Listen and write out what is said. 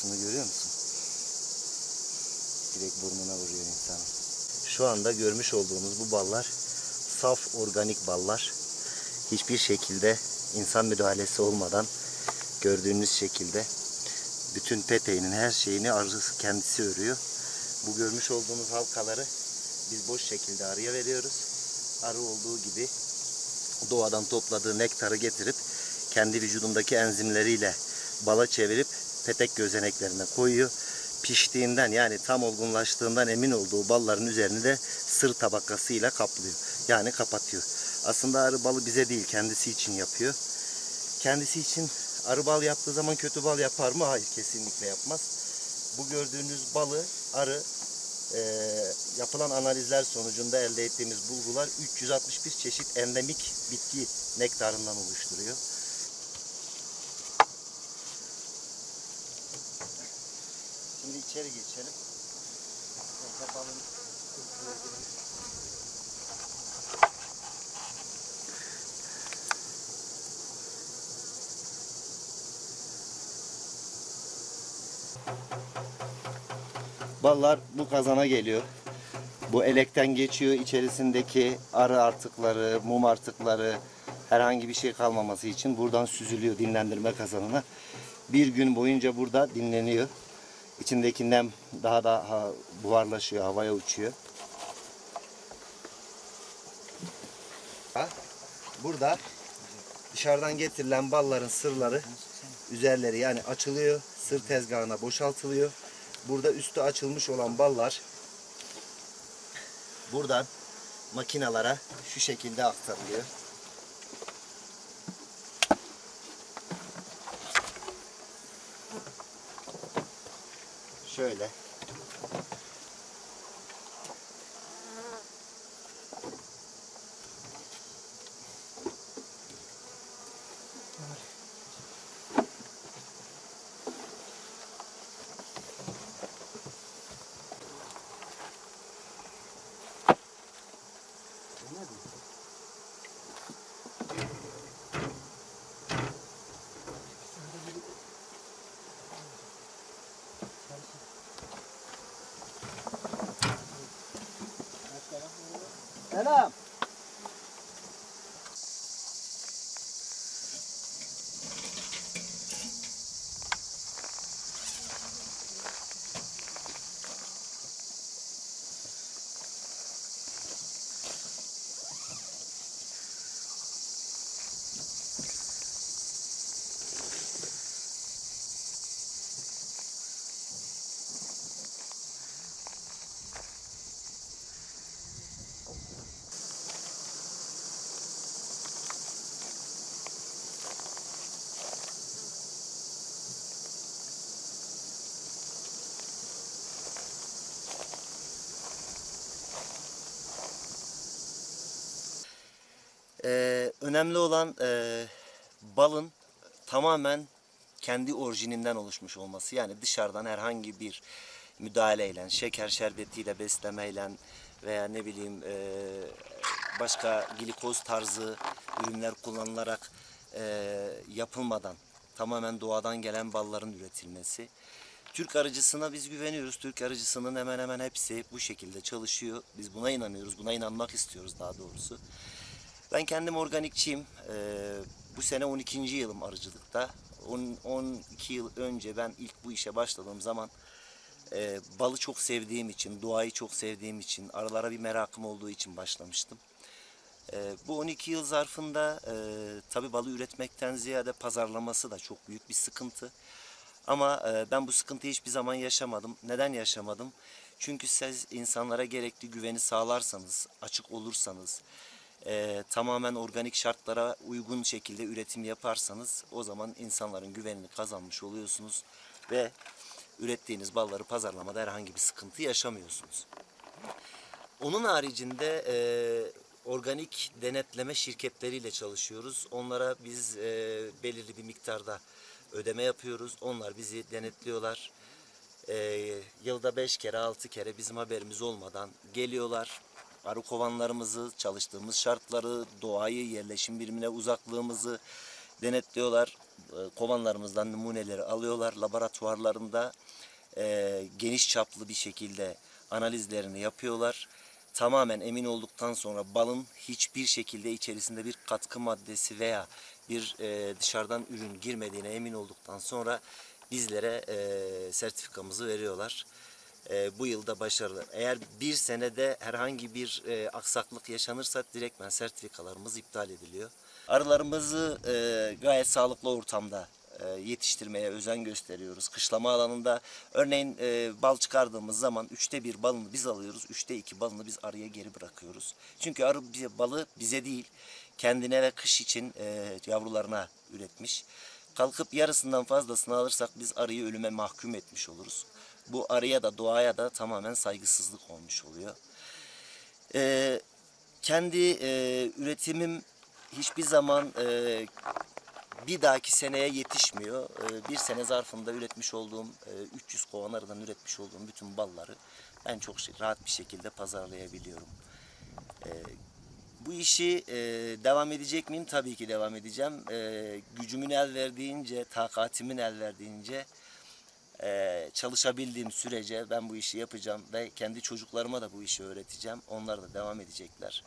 kokusunu görüyor musun? Direkt burnuna vuruyor insanı. Şu anda görmüş olduğunuz bu ballar saf organik ballar. Hiçbir şekilde insan müdahalesi olmadan gördüğünüz şekilde bütün peteğinin her şeyini arısı kendisi örüyor. Bu görmüş olduğunuz halkaları biz boş şekilde arıya veriyoruz. Arı olduğu gibi doğadan topladığı nektarı getirip kendi vücudundaki enzimleriyle bala çevirip petek gözeneklerine koyuyor. Piştiğinden yani tam olgunlaştığından emin olduğu balların üzerini de sır tabakasıyla kaplıyor. Yani kapatıyor. Aslında arı balı bize değil kendisi için yapıyor. Kendisi için arı bal yaptığı zaman kötü bal yapar mı? Hayır kesinlikle yapmaz. Bu gördüğünüz balı arı eee, yapılan analizler sonucunda elde ettiğimiz bulgular 361 çeşit endemik bitki nektarından oluşturuyor. İçeri geçelim. Balın Ballar bu kazana geliyor. Bu elekten geçiyor. İçerisindeki arı artıkları, mum artıkları herhangi bir şey kalmaması için buradan süzülüyor dinlendirme kazanına. Bir gün boyunca burada dinleniyor. İçindeki nem daha da ha- buharlaşıyor, havaya uçuyor. Burada dışarıdan getirilen balların sırları üzerleri yani açılıyor, sır tezgahına boşaltılıyor. Burada üstü açılmış olan ballar buradan makinalara şu şekilde aktarılıyor. Şöyle. Selam. Madam önemli olan e, balın tamamen kendi orijininden oluşmuş olması. Yani dışarıdan herhangi bir müdahaleyle, şeker şerbetiyle beslemeyle veya ne bileyim e, başka glikoz tarzı ürünler kullanılarak e, yapılmadan tamamen doğadan gelen balların üretilmesi. Türk arıcısına biz güveniyoruz. Türk arıcısının hemen hemen hepsi bu şekilde çalışıyor. Biz buna inanıyoruz. Buna inanmak istiyoruz daha doğrusu. Ben kendim organikçiyim. Ee, bu sene 12. yılım arıcılıkta. 10, 12 yıl önce ben ilk bu işe başladığım zaman e, balı çok sevdiğim için, doğayı çok sevdiğim için, arılara bir merakım olduğu için başlamıştım. E, bu 12 yıl zarfında e, tabi balı üretmekten ziyade pazarlaması da çok büyük bir sıkıntı. Ama e, ben bu sıkıntıyı hiçbir zaman yaşamadım. Neden yaşamadım? Çünkü siz insanlara gerekli güveni sağlarsanız, açık olursanız, e, tamamen organik şartlara uygun şekilde üretim yaparsanız o zaman insanların güvenini kazanmış oluyorsunuz ve ürettiğiniz balları pazarlamada herhangi bir sıkıntı yaşamıyorsunuz. Onun haricinde e, organik denetleme şirketleriyle çalışıyoruz. Onlara biz e, belirli bir miktarda ödeme yapıyoruz. Onlar bizi denetliyorlar. E, yılda beş kere altı kere bizim haberimiz olmadan geliyorlar. Arı kovanlarımızı, çalıştığımız şartları, doğayı, yerleşim birimine uzaklığımızı, denetliyorlar. E, kovanlarımızdan numuneleri alıyorlar. Laboratuvarlarında e, geniş çaplı bir şekilde analizlerini yapıyorlar. Tamamen emin olduktan sonra balın hiçbir şekilde içerisinde bir katkı maddesi veya bir e, dışarıdan ürün girmediğine emin olduktan sonra bizlere e, sertifikamızı veriyorlar. E, bu yılda başarılı. Eğer bir senede herhangi bir e, aksaklık yaşanırsa direktmen sertifikalarımız iptal ediliyor. Arılarımızı e, gayet sağlıklı ortamda e, yetiştirmeye özen gösteriyoruz. Kışlama alanında örneğin e, bal çıkardığımız zaman üçte bir balını biz alıyoruz, üçte iki balını biz arıya geri bırakıyoruz. Çünkü arı bize, balı bize değil, kendine ve kış için e, yavrularına üretmiş. Kalkıp yarısından fazlasını alırsak biz arıyı ölüme mahkum etmiş oluruz. Bu arıya da doğaya da tamamen saygısızlık olmuş oluyor. E, kendi e, üretimim hiçbir zaman e, bir dahaki seneye yetişmiyor. Ee, Bir sene zarfında üretmiş olduğum, e, 300 kovan arıdan üretmiş olduğum bütün balları ben çok rahat bir şekilde pazarlayabiliyorum. Ee, Bu işi e, devam edecek miyim? Tabii ki devam edeceğim. Ee, Gücümün el verdiğince, takatimin el verdiğince e, çalışabildiğim sürece ben bu işi yapacağım ve kendi çocuklarıma da bu işi öğreteceğim. Onlar da devam edecekler.